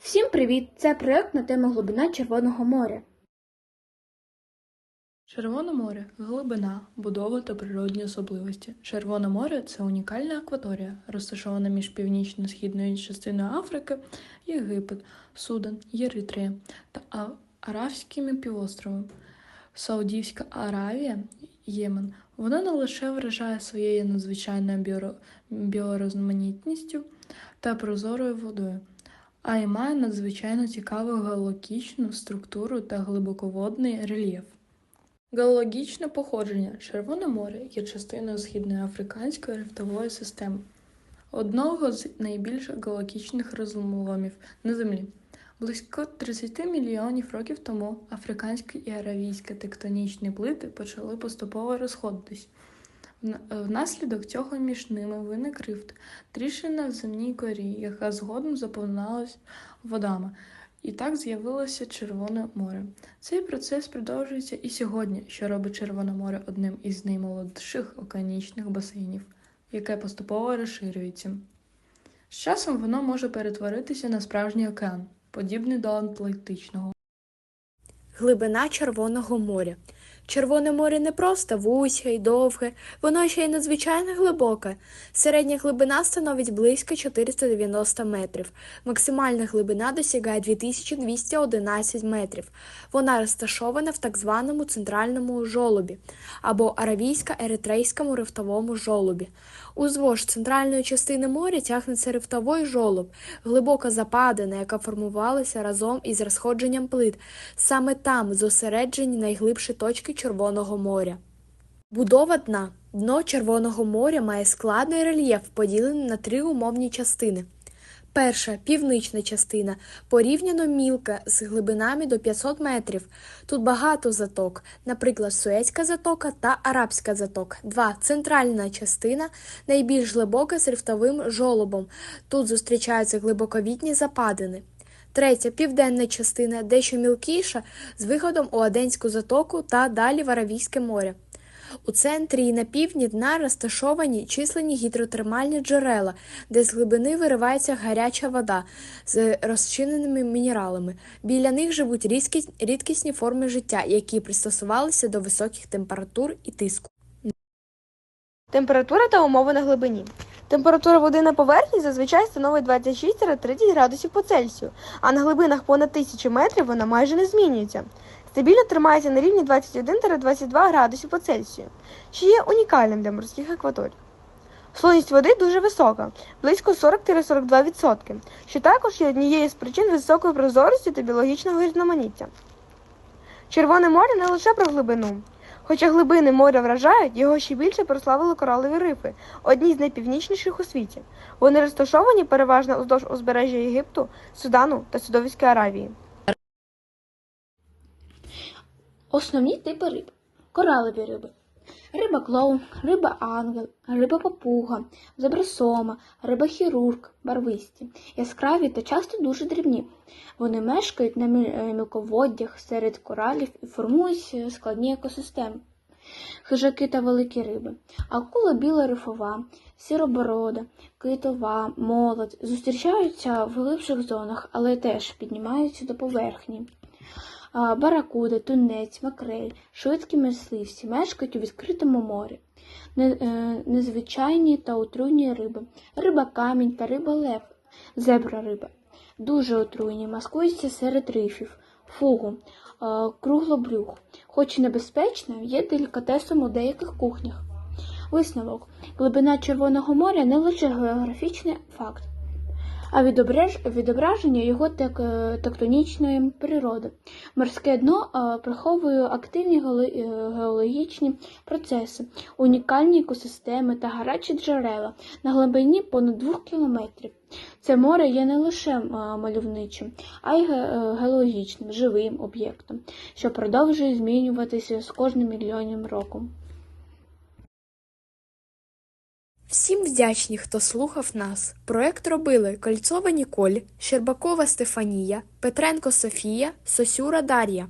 Всім привіт! Це проект на тему глибина Червоного моря. Червоне море глибина, будова та природні особливості. Червоне море це унікальна акваторія, розташована між північно-східною частиною Африки, Єгипет, Судан, Єритрея та Аравськими півостровами. Саудівська Аравія, Ємен. Вона не лише вражає своєю надзвичайною біоро- біорізноманітністю та прозорою водою, а й має надзвичайно цікаву геологічну структуру та глибоководний рельєф. Геологічне походження Червоне море є частиною східної африканської рифтової системи, одного з найбільш геологічних розломів на Землі. Близько 30 мільйонів років тому африканські і аравійські тектонічні плити почали поступово розходитись. Вна- Внаслідок цього між ними виник рифт, тріщина в земній корі, яка згодом заповнилась водами. І так з'явилося Червоне море. Цей процес продовжується і сьогодні, що робить Червоне море одним із наймолодших океанічних басейнів, яке поступово розширюється. З часом воно може перетворитися на справжній океан, подібний до Атлантичного. Глибина Червоного моря. Червоне море не просто вузьке й довге, воно ще й надзвичайно глибоке. Середня глибина становить близько 490 метрів. Максимальна глибина досягає 2211 метрів. Вона розташована в так званому центральному жолобі або аравійсько-еритрейському рифтовому жолобі. Уздовж центральної частини моря тягнеться рифтовий жолоб, глибока западина, яка формувалася разом із розходженням плит. Саме там зосереджені найглибші точки Червоного моря. Будова дна. Дно Червоного моря має складний рельєф, поділений на три умовні частини. Перша північна частина порівняно мілка з глибинами до 500 метрів. Тут багато заток, наприклад, Суецька затока та Арабська затока. Два центральна частина найбільш глибока з рифтовим жолобом. Тут зустрічаються глибоковітні западини. Третя південна частина дещо мілкіша з виходом у Аденську затоку та далі в Аравійське море. У центрі і на півдні дна розташовані численні гідротермальні джерела, де з глибини виривається гаряча вода з розчиненими мінералами. Біля них живуть рідкісні форми життя, які пристосувалися до високих температур і тиску. Температура та умови на глибині. Температура води на поверхні зазвичай становить 26-30 градусів по Цельсію, а на глибинах понад 1000 метрів вона майже не змінюється. Стабільно тримається на рівні 21-22 градусів по Цельсію, що є унікальним для морських акваторій. Солоність води дуже висока, близько 40-42%, що також є однією з причин високої прозорості та біологічного різноманіття. Червоне море не лише про глибину. Хоча глибини моря вражають, його ще більше прославили коралові рифи, одні з найпівнічніших у світі. Вони розташовані переважно уздовж узбережжя Єгипту, Судану та Судовської Аравії. Основні типи риб. Коралові риби. Риба клоун, риба ангел, риба папуга, зебросома, риба хірург, барвисті, яскраві та часто дуже дрібні. Вони мешкають на е, мілководдях серед коралів і формують е, складні екосистеми. Хижаки та великі риби. Акула біла рифова, сіроборода, китова, молодь зустрічаються в глибших зонах, але теж піднімаються до поверхні. А, Баракуда, тунець, макрель, швидкі мисливці мешкають у відкритому морі. Е, Незвичайні та отруйні риби. Риба камінь та риба лев. Зебра риба. Дуже отруйні, маскуються серед рифів. Фугу, круглобрюх. Хоч і небезпечна, є делікатесом у деяких кухнях. Висновок. Глибина Червоного моря не лише географічний факт, а відображ... відображення його е, тектонічної природи. Морське дно е, приховує активні е, геологічні процеси, унікальні екосистеми та гарячі джерела на глибині понад 2 кілометрів. Це море є не лише мальовничим, а й геологічним, живим об'єктом, що продовжує змінюватися з кожним мільйоном роком. Всім вдячні, хто слухав нас. Проект робили Кольцова Ніколь, Щербакова Стефанія, Петренко Софія, Сосюра Дар'я.